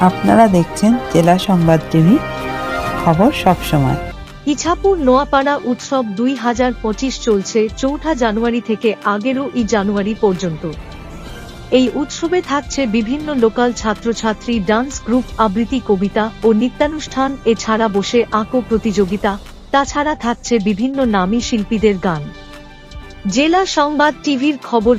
আপনারা দেখছেন জেলা সংবাদ টিভি খবর সবসময় ইছাপুর নোয়াপাড়া উৎসব দুই হাজার পঁচিশ চলছে চৌঠা জানুয়ারি থেকে আগেরও ই জানুয়ারি পর্যন্ত। এই উৎসবে থাকছে বিভিন্ন লোকাল ছাত্রছাত্রী, ডান্স গ্রুপ, আবৃত্তি কবিতা ও নৃত্যানুষ্ঠান, এছাড়া বসে আঁকো প্রতিযোগিতা, তাছাড়া থাকছে বিভিন্ন নামী শিল্পীদের গান। জেলা সংবাদ টিভির খবর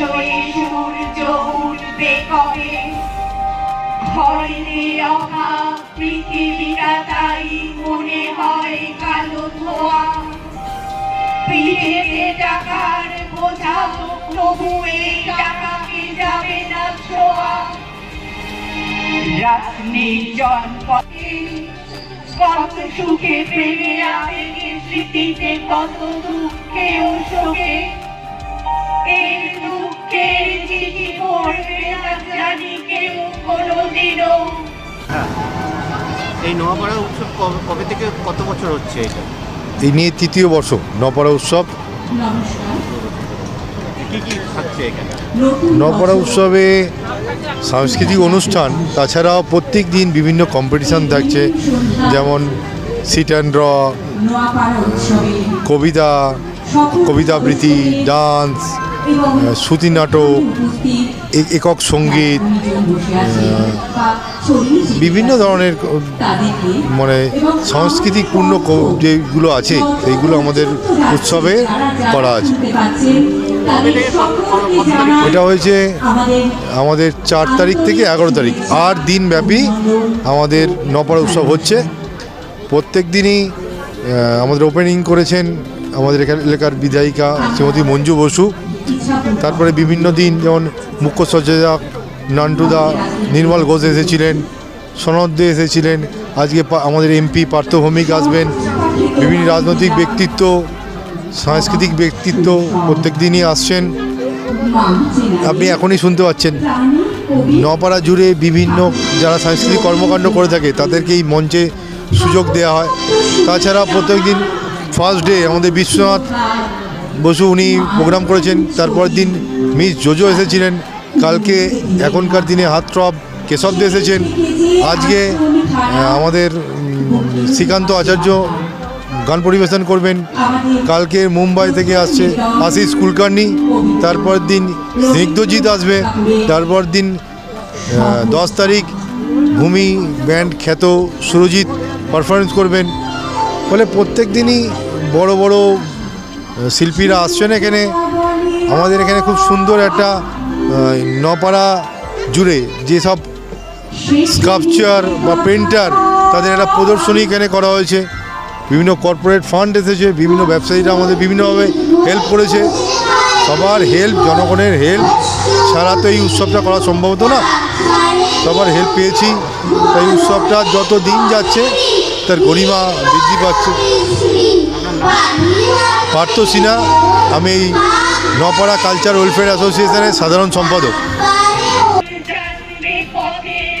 শরীর সূর্য উঠবে কবে হরিণে পৃথিবীটা তাই মনে হয় কালো ধোয়া। পিঠে টাকার বোঝা তবু এই টাকাকে যাবে না ছোঁয়া। রাত নির্জন কত সুখে প্রেমে আবেগে স্মৃতিতে কত দুঃখে ও শোকে এই দুঃখের চিঠি পড়বে না জানি কেউ কোনোদিনও। এই নোয়াপাড়া উৎসব কবে- থেকে কত বছর হচ্ছে এটা? এই নিয়ে তৃতীয় বর্ষ নপাড়া উৎসব। নপাড়া উৎসবে সাংস্কৃতিক অনুষ্ঠান তাছাড়াও প্রত্যেক দিন বিভিন্ন কম্পিটিশান থাকছে যেমন সিট অ্যান্ড ড্র কবিতা কবিতা আবৃত্তি ডান্স শ্রুতি নাটক একক সংগীত বিভিন্ন ধরনের মানে সাংস্কৃতিকপূর্ণ ক- যেগুলো আছে সেইগুলো আমাদের উৎসবে করা আছে। এটা হয়েছে আমাদের চার তারিখ থেকে এগারো তারিখ। আর দিন ব্যাপী আমাদের নপাড়া উৎসব হচ্ছে। প্রত্যেক দিনই আমাদের ওপেনিং করেছেন আমাদের এখানে এলাকার বিধায়িকা শ্রীমতী মঞ্জু বসু। তারপরে বিভিন্ন দিন যেমন মুখ্য সচেতক নান্টুদা নির্মল ঘোষ এসেছিলেন, সনদ দে এসেছিলেন, আজকে আমাদের এমপি পার্থ ভৌমিক আসবেন। বিভিন্ন রাজনৈতিক ব্যক্তিত্ব, সাংস্কৃতিক ব্যক্তিত্ব প্রত্যেক দিনই আসছেন। আপনি এখনই শুনতে পাচ্ছেন। নপাড়া জুড়ে বিভিন্ন যারা সাংস্কৃতিক কর্মকাণ্ড করে থাকে, তাদেরকে এই মঞ্চে সুযোগ দেওয়া হয়। তাছাড়া প্রত্যেক দিন ফার্স্ট ডে আমাদের বিশ্বনাথ বসু উনি প্রোগ্রাম করেছেন। তারপর দিন মিস জোজো এসেছিলেন। কালকে এখনকার দিনে হাতট্রপ কেশব দে এসেছেন। আজকে আমাদের শ্রীকান্ত আচার্য গান পরিবেশন করবেন। কালকে মুম্বাই থেকে আসছে আশিস কুলকার্নি। তারপর দিন স্নিগ্ধজিৎ আসবে। তারপর দিন দশ তারিখ ভূমি ব্যান্ড খ্যাত সুরজিৎ পারফরমেন্স করবেন। ফলে প্রত্যেক দিনই বড় বড় শিল্পীরা আসছেন এখানে। আমাদের এখানে খুব সুন্দর একটা নপাড়া জুড়ে যেসব স্কাল্পচার বা পেন্টার তাদের একটা প্রদর্শনী এখানে করা হয়েছে। বিভিন্ন কর্পোরেট ফান্ড এসেছে, বিভিন্ন ব্যবসায়ীরা আমাদের বিভিন্নভাবে হেল্প করেছে। সবার হেল্প জনগণের হেল্প ছাড়া তো এই উৎসবটা করা সম্ভব হতো না। সবার হেল্প পেয়েছি। তাই উৎসবটা যত দিন যাচ্ছে, তার গরিমা বৃদ্ধি পাচ্ছে। পার্থ সিনহা আমি এই নপাড়া কালচার ওয়েলফেয়ার অ্যাসোসিয়েশনের সাধারণ সম্পাদক। পথের